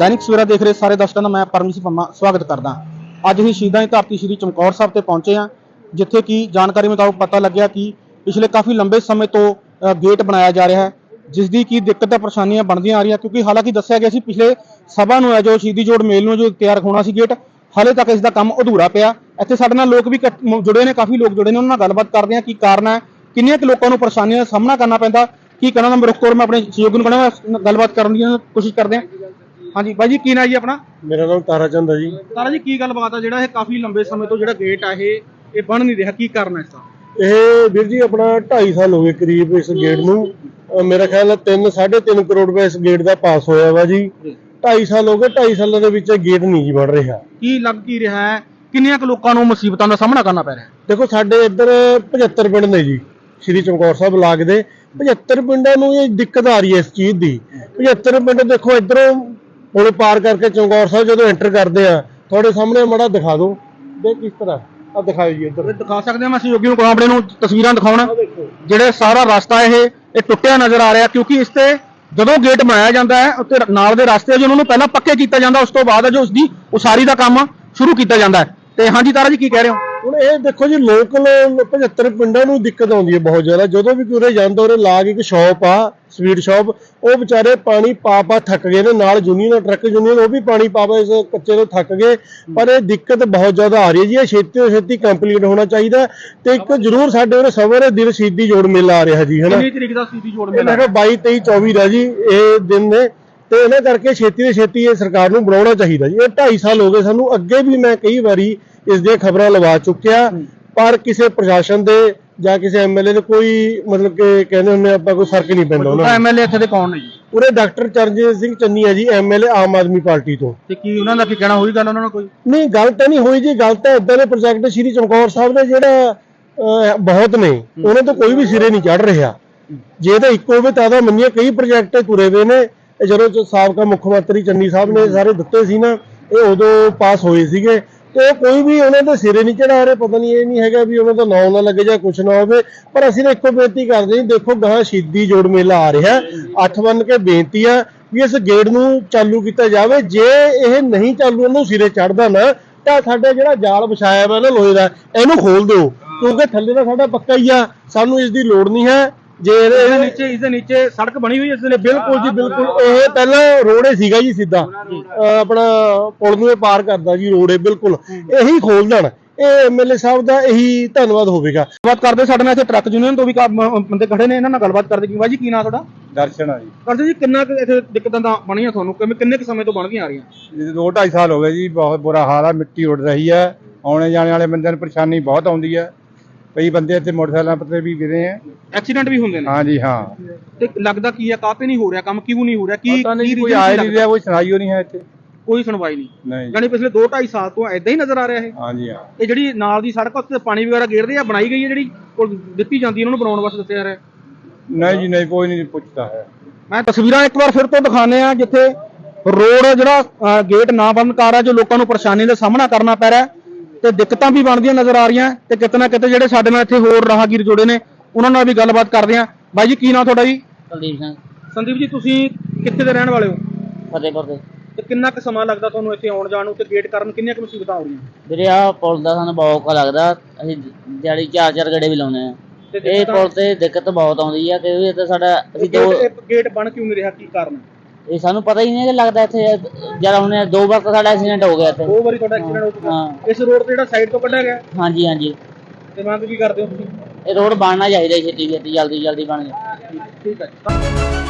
ਦੈਨਿਕ ਸਵੇਰਾ ਦੇਖ ਰਹੇ ਸਾਰੇ ਦਰਸ਼ਕਾਂ ਦਾ ਮੈਂ ਪਰਮਜੀਤ ਪੰਮਾ ਸਵਾਗਤ ਕਰਦਾ। ਅੱਜ ਹੀ ਸ਼ਹੀਦਾਂ ਦੀ ਧਰਤੀ ਸ਼੍ਰੀ ਚਮਕੌਰ ਸਾਹਿਬ ਤੇ ਪਹੁੰਚੇ ਹਾਂ, ਜਿੱਥੇ ਕਿ ਜਾਣਕਾਰੀ ਮੁਤਾਬਕ ਪਤਾ ਲੱਗਿਆ ਕਿ ਪਿਛਲੇ ਕਾਫੀ ਲੰਬੇ ਸਮੇਂ ਤੋਂ ਗੇਟ ਬਣਾਇਆ ਜਾ ਰਿਹਾ ਹੈ ਜਿਸ ਦੀ ਕੀ ਦਿੱਕਤਾਂ ਪਰੇਸ਼ਾਨੀਆਂ ਬਣਦੀਆਂ ਆ ਰਹੀਆਂ, ਕਿਉਂਕਿ ਹਾਲਾਂਕਿ ਦੱਸਿਆ ਗਿਆ ਸੀ ਪਿਛਲੇ ਸਭਾ ਨੂੰ ਹੈ ਜੋ ਸ਼ਹੀਦੀ ਜੋੜ ਮੇਲ ਨੂੰ ਜੋ ਤਿਆਰ ਹੋਣਾ ਸੀ ਗੇਟ, ਹਾਲੇ ਤੱਕ ਇਸ ਦਾ ਕੰਮ ਅਧੂਰਾ ਪਿਆ। ਇੱਥੇ ਸਾਡੇ ਨਾਲ ਲੋਕ ਵੀ ਇਕੱਠ- ਜੁੜੇ ਨੇ, ਕਾਫੀ ਲੋਕ ਜੁੜੇ ਨੇ, ਉਹਨਾਂ ਨਾਲ ਗੱਲਬਾਤ ਕਰਦੇ ਹਾਂ, ਕੀ ਕਾਰਨ ਹੈ, ਕਿੰਨੀਆਂ ਕੁ ਲੋਕਾਂ ਨੂੰ ਪਰੇਸ਼ਾਨੀਆਂ ਦਾ ਸਾਹਮਣਾ ਕਰਨਾ ਪੈਂਦਾ, ਕੀ ਕਹਿਣਾ ਨੰਬਰ ਕੋਰ ਮੈਂ ਆਪਣੇ ਸਹਿਯੋਗੀ ਨੂੰ ਕਹਿਣਾ ਗੱਲਬਾਤ ਕਰਨ ਦੀ ਕੋਸ਼ਿਸ਼ ਕਰਦੇ ਹਾਂ। ਹਾਂਜੀ ਬਾਈ ਜੀ ਕੀ ਨਾਂ ਜੀ ਆਪਣਾ? ਮੇਰਾ ਨਾਮ ਤਾਰਾ ਚੰਦ ਹੈ ਜੀ। ਤਾਰਾ ਜੀ ਕੀ ਗੱਲਬਾਤ ਆ? ਜਿਹੜਾ ਇਹ ਕਾਫੀ ਲੰਬੇ ਸਮੇਂ ਤੋਂ ਜਿਹੜਾ ਗੇਟ ਆ ਇਹ ਇਹ ਬਣ ਨਹੀਂ ਰਿਹਾ ਕੀ ਕਾਰਨ ਹੈ ਇਸ ਦਾ? ਇਹ ਵੀਰ ਜੀ ਆਪਣਾ 2.5 ਸਾਲ ਹੋ ਗਏ ਕਰੀਬ ਇਸ ਗੇਟ ਨੂੰ। ਮੇਰਾ ਖਿਆਲ ਹੈ 3 3.5 ਕਰੋੜ ਰੁਪਏ ਇਸ ਗੇਟ ਦਾ ਪਾਸ ਹੋਇਆ ਵਾ ਜੀ। 2.5 ਸਾਲ ਹੋ ਗਏ 2.5 ਸਾਲਾਂ ਦੇ ਵਿੱਚ ਇਹ ਗੇਟ ਨਹੀਂ ਜੀ ਬਣ ਰਿਹਾ। ਕੀ ਲੱਗ ਕੀ ਰਿਹਾ ਹੈ? ਕਿੰਨੀਆਂ ਕੁ ਲੋਕਾਂ ਨੂੰ ਮੁਸੀਬਤਾਂ ਦਾ ਸਾਹਮਣਾ ਕਰਨਾ ਪੈ ਰਿਹਾ ਹੈ? ਦੇਖੋ ਸਾਡੇ ਇੱਧਰ 75 ਪਿੰਡ ਨੇ ਜੀ ਸ਼੍ਰੀ ਚਮਕੌਰ ਸਾਹਿਬ ਬਲਾਕ ਦੇ। 75 ਪਿੰਡਾਂ ਨੂੰ ਇਹ ਦਿੱਕਤ ਆ ਰਹੀ ਹੈ ਇਸ ਚੀਜ਼ ਦੀ। 75 ਪਿੰਡ ਦੇਖੋ ਇੱਧਰੋਂ ਪੁਲ ਪਾਰ ਕਰਕੇ ਚਮਕੌਰ ਸਾਹਿਬ ਜਦੋਂ ਐਂਟਰ ਕਰਦੇ ਆ ਤੁਹਾਡੇ ਸਾਹਮਣੇ ਮੜਾ ਦਿਖਾ ਦਿਓ। ਦੇ ਕਿਸ ਤਰ੍ਹਾਂ ਆ ਦਿਖਾਓ ਜੀ ਇੱਧਰ। ਦਿਖਾ ਸਕਦੇ ਹਾਂ ਮੈਂ ਸਹਿਯੋਗੀ ਨੂੰ ਕਹਾਂ ਆਪਣੇ ਨੂੰ ਤਸਵੀਰਾਂ ਦਿਖਾਉਣ। ਜਿਹੜੇ ਸਾਰਾ ਰਸਤਾ ਇਹ ਇਹ ਟੁੱਟਿਆ ਨਜ਼ਰ ਆ ਰਿਹਾ ਕਿਉਂਕਿ ਇਸ ਤੇ ਜਦੋਂ ਗੇਟ ਬਣਾਇਆ ਜਾਂਦਾ ਹੈ ਉੱਤੇ ਨਾਲ ਦੇ ਰਸਤੇ ਜੋ ਉਹਨਾਂ ਨੂੰ ਪਹਿਲਾਂ ਪੱਕੇ ਕੀਤਾ ਜਾਂਦਾ ਉਸ ਤੋਂ ਬਾਅਦ ਜੋ ਉਸ ਦੀ ਉਸਾਰੀ ਦਾ ਕੰਮ ਸ਼ੁਰੂ ਕੀਤਾ ਜਾਂਦਾ ਹੈ। ਤੇ ਹਾਂਜੀ ਤਾਰਾ ਜੀ ਕੀ ਕਹਿ ਰਹੇ ਹੋ? ਹੁਣ ਇਹ ਦੇਖੋ ਜੀ ਲੋਕਲ 75 ਪਿੰਡਾਂ ਨੂੰ ਦਿੱਕਤ ਆਉਂਦੀ ਹੈ ਬਹੁਤ ਜ਼ਿਆਦਾ। ਜਦੋਂ ਵੀ ਕੋਈ ਜਾਂਦਾ ਉਹਦੇ ਲਾਗ ਇੱਕ ਸ਼ਾਪ ਆ ਸਵੀਟ ਸ਼ਾਪ ਉਹ ਵਿਚਾਰੇ ਪਾਣੀ ਪਾ ਪਾ ਥੱਕ ਗਏ ਨੇ। ਨਾਲ ਯੂਨੀਅਨ ਟਰੱਕ ਯੂਨੀਅਨ ਉਹ ਵੀ ਪਾਣੀ ਪਾ ਪਾ ਇਸ ਕੱਚੇ ਤੋਂ ਥੱਕ ਗਏ। ਪਰ ਇਹ ਦਿੱਕਤ ਬਹੁਤ ਜ਼ਿਆਦਾ ਆ ਰਹੀ ਹੈ ਜੀ। ਇਹ ਛੇਤੀ ਤੋਂ ਛੇਤੀ ਕੰਪਲੀਟ ਹੋਣਾ ਚਾਹੀਦਾ ਤੇ ਇੱਕ ਜ਼ਰੂਰ ਸਾਡੇ ਉਹਨੇ ਸਬਰ ਦਿਲ ਸ਼ਹੀਦੀ ਜੋੜ ਮੇਲਾ ਆ ਰਿਹਾ ਜੀ ਹਨਾ? ਕਿੰਨੀ ਤਰੀਕ ਦਾ ਸੀਦੀ ਜੋੜ ਮੇਲਾ? ਕਿਹਾ 22 23 24 ਦਾ ਜੀ ਇਹ ਦਿਨ ਨੇ। ਤੇ ਇਹਨਾਂ ਕਰਕੇ ਛੇਤੀ ਤੋਂ ਛੇਤੀ ਇਹ ਸਰਕਾਰ ਨੂੰ ਬਣਾਉਣਾ ਚਾਹੀਦਾ ਜੀ। ਇਹ 2.5 ਸਾਲ ਹੋ ਗਏ ਸਾਨੂੰ। ਅੱਗੇ ਵੀ ਮੈਂ ਕਈ ਵਾਰੀ ਇਸ ਦੀਆਂ ਖਬਰਾਂ ਲਵਾ ਚੁੱਕਿਆ। ਪਰ ਕਿਸੇ ਪ੍ਰਸ਼ਾਸਨ ਦੇ ਜਾਂ ਕਿਸੇ ਐਮਐਲਏ ਦੇ ਕੋਈ ਮਤਲਬ ਕਿ ਕਹਿੰਦੇ ਹੁੰਦੇ ਆਪਾਂ ਕੋਈ ਫ਼ਰਕ ਨਹੀਂ ਪੈਂਦਾ ਉਹਨਾਂ ਐਮਐਲਏ ਇੱਥੇ ਦੇ ਕੌਣ ਨੇ ਜੀ? ਉਰੇ ਡਾਕਟਰ ਚਰਨਜੀਤ ਸਿੰਘ ਚੰਨੀ ਹੈ ਜੀ ਐਮਐਲਏ ਆਮ ਆਦਮੀ ਪਾਰਟੀ ਤੋਂ। ਤੇ ਕੀ ਉਹਨਾਂ ਦਾ ਕੀ ਕਹਿਣਾ ਹੋਈ ਗੱਲ ਉਹਨਾਂ ਨਾਲ ਕੋਈ? ਨਹੀਂ ਗੱਲ ਤਾਂ ਨਹੀਂ ਹੋਈ ਜੀ ਗੱਲ ਤਾਂ ਇਦਾਂ ਦੇ ਪ੍ਰੋਜੈਕਟ ਸ਼੍ਰੀ ਚਮਕੌਰ ਸਾਹਿਬ ਦੇ ਜਿਹੜਾ ਬਹੁਤ ਨੇ ਉਹਨਾਂ ਤੋਂ ਕੋਈ ਵੀ ਸਿਰੇ ਨਹੀਂ ਚੜ ਰਿਹਾ। ਜੇ ਤਾਂ ਇੱਕ ਹੋਵੇ ਤਾਂ ਮੰਨੀਏ ਕਈ ਪ੍ਰੋਜੈਕਟ ਤੁਰੇ ਹੋਏ ਨੇ। ਜਦੋਂ ਸਾਬਕਾ ਮੁੱਖ ਮੰਤਰੀ ਚੰਨੀ ਸਾਹਿਬ ਨੇ ਸਾਰੇ ਦਿੱਤੇ ਸੀ ਨਾ ਇਹ ਉਦੋਂ ਪਾਸ ਹੋਏ ਸੀਗੇ। ਤੇ ਉਹ ਕੋਈ ਵੀ ਉਹਨਾਂ ਦੇ ਸਿਰੇ ਨਹੀਂ ਚੜਾ ਰਹੇ, ਪਤਾ ਨਹੀਂ ਇਹ ਨਹੀਂ ਹੈਗਾ ਵੀ ਉਹਨਾਂ ਦਾ ਨਾਂ ਨਾ ਲੱਗੇ ਜਾਂ ਕੁਝ ਨਾ ਹੋਵੇ, ਪਰ ਅਸੀਂ ਤਾਂ ਇੱਕੋ ਬੇਨਤੀ ਕਰਦੇ ਹਾਂ ਦੇਖੋ ਗਾਂ ਸ਼ਹੀਦੀ ਜੋੜ ਮੇਲਾ ਆ ਰਿਹਾ, ਅੱਠ ਬੰਨ ਕੇ ਬੇਨਤੀ ਆ ਵੀ ਇਸ ਗੇਟ ਨੂੰ ਚਾਲੂ ਕੀਤਾ ਜਾਵੇ, ਜੇ ਇਹ ਨਹੀਂ ਚਾਲੂ, ਉਹਨੂੰ ਸਿਰੇ ਚੜਦਾ ਨਾ, ਤਾਂ ਸਾਡਾ ਜਿਹੜਾ ਜਾਲ ਵਿਛਾਇਆ ਵਾ ਨਾ ਲੋਹੇ ਦਾ, ਇਹਨੂੰ ਖੋਲ ਦਿਓ, ਕਿਉਂਕਿ ਥੱਲੇ ਦਾ ਸਾਡਾ ਪੱਕਾ ਹੀ ਆ, ਸਾਨੂੰ ਇਸ ਦੀ ਲੋੜ ਨਹੀਂ ਹੈ। ਜੇ ਇਹਦੇ ਇਹਦੇ ਨੀਚੇ ਇਸ ਦੇ ਨੀਚੇ ਸੜਕ ਬਣੀ ਹੋਈ ਹੈ ਇਸ ਦੇ ਬਿਲਕੁਲ ਜੀ ਬਿਲਕੁਲ। ਇਹ ਪਹਿਲਾਂ ਰੋਡ ਹੀ ਸੀਗਾ ਜੀ ਸਿੱਧਾ। ਆਪਣਾ ਪੁਲ ਨੂੰ ਇਹ ਪਾਰ ਕਰਦਾ ਜੀ ਰੋਡ ਇਹ ਬਿਲਕੁਲ ਇਹੀ ਖੋਲ ਦੇਣ ਇਹ ਐਮਐਲਏ ਸਾਹਿਬ ਦਾ ਇਹੀ ਧੰਨਵਾਦ ਹੋਵੇਗਾ। ਗੱਲਬਾਤ ਕਰਦੇ ਸਾਡੇ ਨਾਲ ਇੱਥੇ ਟਰੱਕ ਯੂਨੀਅਨ ਤੋਂ ਵੀ ਕਾ- ਮ- ਬੰਦੇ ਖੜੇ ਨੇ ਇਹਨਾਂ ਨਾਲ ਗੱਲਬਾਤ ਕਰਦੇ। ਕੀ ਬਾਈ ਜੀ ਕੀ ਨਾਂ ਤੁਹਾਡਾ? ਦਰਸ਼ਨ ਆ ਜੀ। ਕਰਦੇ ਜੀ ਕਿੰਨਾ ਕੁ ਇੱਥੇ ਦਿੱਕਤਾਂ ਤਾਂ ਬਣੀਆਂ ਤੁਹਾਨੂੰ? ਕਿਵੇਂ ਕਿੰਨੇ ਕੁ ਸਮੇਂ ਤੋਂ ਬਣਦੀਆਂ ਆ ਰਹੀਆਂ? ਇਹ ਦੋ ਢਾਈ ਸਾਲ ਹੋ ਗਏ ਜੀ ਬਹੁਤ ਬੁਰਾ ਹਾਲ ਆ ਮਿੱਟੀ ਉੱਡ ਰਹੀ ਹੈ। ਆਉਣੇ ਜਾਣੇ ਵਾਲੇ ਬੰਦਿਆਂ ਨੂੰ ਪਰੇਸ਼ਾਨੀ ਬਹੁਤ ਆਉਂਦੀ ਹੈ। ਕਈ ਬੰਦੇ ਇੱਥੇ ਮੋਟਰਸਾਈਕਲਾਂ ਤੇ ਵੀ ਗਿਰੇ ਆ। ਐਕਸੀਡੈਂਟ ਵੀ ਹੁੰਦੇ ਨੇ? ਹਾਂ ਜੀ ਹਾਂ। ਤੇ ਲੱਗਦਾ ਕੀ ਹੈ ਕਾਹਤੇ ਨਹੀਂ ਹੋ ਰਿਹਾ ਕੰਮ ਕਿਉਂ ਨਹੀਂ ਹੋ ਰਿਹਾ? ਕੀ ਪਤਾ ਨਹੀਂ ਕੋਈ ਕੀ ਨਹੀਂ ਰਿਹਾ ਕੋਈ ਸੁਣਾਈਓ ਨਹੀਂ ਹੈ ਇੱਥੇ। ਕੋਈ ਸੁਣਵਾਈ ਨਹੀਂ। ਯਾਨੀ ਪਿਛਲੇ 2 2.5 ਸਾਲ ਤੋਂ ਐਦਾਂ ਹੀ ਨਜ਼ਰ ਆ ਰਿਹਾ ਇਹ। ਹਾਂ ਜੀ ਹਾਂ। ਇਹ ਜਿਹੜੀ ਨਾਲ ਦੀ ਸੜਕ ਉੱਤੇ ਪਾਣੀ ਵਗੈਰਾ ਗੇਰਦੇ ਆ ਬਣਾਈ ਗਈ ਹੈ ਜਿਹੜੀ ਦਿੱਤੀ ਜਾਂਦੀ ਹੈ ਉਹਨਾਂ ਨੂੰ ਬਣਾਉਣ ਵਾਸਤੇ ਦੱਸਿਆ ਜਾ ਰਿਹਾ। ਨਹੀਂ ਜੀ ਨਹੀਂ ਕੋਈ ਨਹੀਂ ਪੁੱਛਦਾ ਹੈ। ਮੈਂ ਤਸਵੀਰਾਂ ਇੱਕ ਵਾਰ ਫਿਰ ਤੋਂ ਦਿਖਾਣੇ ਆ ਜਿੱਥੇ ਰੋਡ ਜਿਹੜਾ ਗੇਟ ਨਾ ਬੰਦ ਕਰ ਰਿਹਾ ਜੋ ਲੋਕਾਂ ਨੂੰ ਪਰੇਸ਼ਾਨੀ ਦਾ ਸਾਹਮਣਾ ਕਰਨਾ ਪੈ ਰਿਹਾ। ਤੇ ਦਿੱਕਤਾਂ ਵੀ ਬਣਦੀਆਂ ਨਜ਼ਰ ਆ ਰਹੀਆਂ ਤੇ ਕਿਤੇ ਨਾ ਕਿਤੇ ਜਿਹੜੇ ਸਾਡੇ ਨਾਲ ਇੱਥੇ ਹੋਰ ਰਾਹਗੀਰ ਜੁੜੇ ਨੇ ਉਹਨਾਂ ਨਾਲ ਵੀ ਗੱਲਬਾਤ ਕਰਦੇ ਆ ਬਾਈ ਜੀ ਕੀ ਨਾਂ ਤੁਹਾਡਾ ਜੀ? ਕੁਲਦੀਪ ਸਿੰਘ। ਸੰਦੀਪ ਜੀ ਤੁਸੀਂ ਕਿੱਥੇ ਦੇ ਰਹਿਣ ਵਾਲੇ ਹੋ? ਫਤਿਹਪੁਰ ਦੇ। ਤੇ ਕਿੰਨਾ ਕੁ ਸਮਾਂ ਲੱਗਦਾ ਤੁਹਾਨੂੰ ਇੱਥੇ ਆਉਣ ਜਾਣ ਨੂੰ ਤੇ ਗੇਟ ਕਰਨ ਕਿੰਨੀਆਂ ਕੁ ਮੁਸੀਬਤਾਂ ਆ ਰਹੀਆਂ? ਵੀਰੇ ਆਹ ਪੁਲ ਦਾ ਸਾਨੂੰ ਬਹੁਤ ਔਖਾ ਲੱਗਦਾ। ਅਸੀਂ ਦਿਹਾੜੀ ਚਾਰ ਚਾਰ ਗੜੇ ਵੀ ਲਾਉਨੇ ਆ ਤੇ ਇਹ ਪੁਲ ਤੇ ਦਿੱਕਤ ਬਹੁਤ ਆਉਂਦੀ ਆ ਕਿਉਂਕਿ ਇੱਥੇ ਸਾਡਾ ਅਸੀਂ ਦੋ ਗੇਟ ਇਹ ਗੇਟ ਬਣ ਕਿਉਂ ਨਹੀਂ ਰਿਹਾ? ਕੀ ਕਾਰਨ? ਹੈ? ਇਹ ਸਾਨੂੰ ਪਤਾ ਹੀ ਨਹੀਂ ਕਿ ਲੱਗਦਾ ਇੱਥੇ ਜਦ ਹੁਣ ਦੋ ਵਾਰ ਤਾਂ ਸਾਡਾ ਐਕਸੀਡੈਂਟ ਹੋ ਗਿਆ ਇੱਥੇ। ਦੋ ਵਾਰੀ ਤੁਹਾਡਾ ਐਕਸੀਡੈਂਟ ਹੋ ਚੁੱਕਾ। ਹਾਂ। ਇਸ ਰੋਡ ਤੇ ਜਿਹੜਾ ਸਾਈਡ ਤੋਂ ਕੱਢਿਆ ਗਿਆ? ਹਾਂਜੀ ਹਾਂਜੀ। ਤੇ ਮੰਗ ਕੀ ਕਰਦੇ ਹੋ ਤੁਸੀਂ? ਇਹ ਰੋਡ ਬਣਨਾ ਚਾਹੀਦਾ ਛੇਤੀ ਛੇਤੀ ਜਲਦੀ ਜਲਦੀ ਬਣ ਜਾਏ। ਠੀਕ ਹੈ।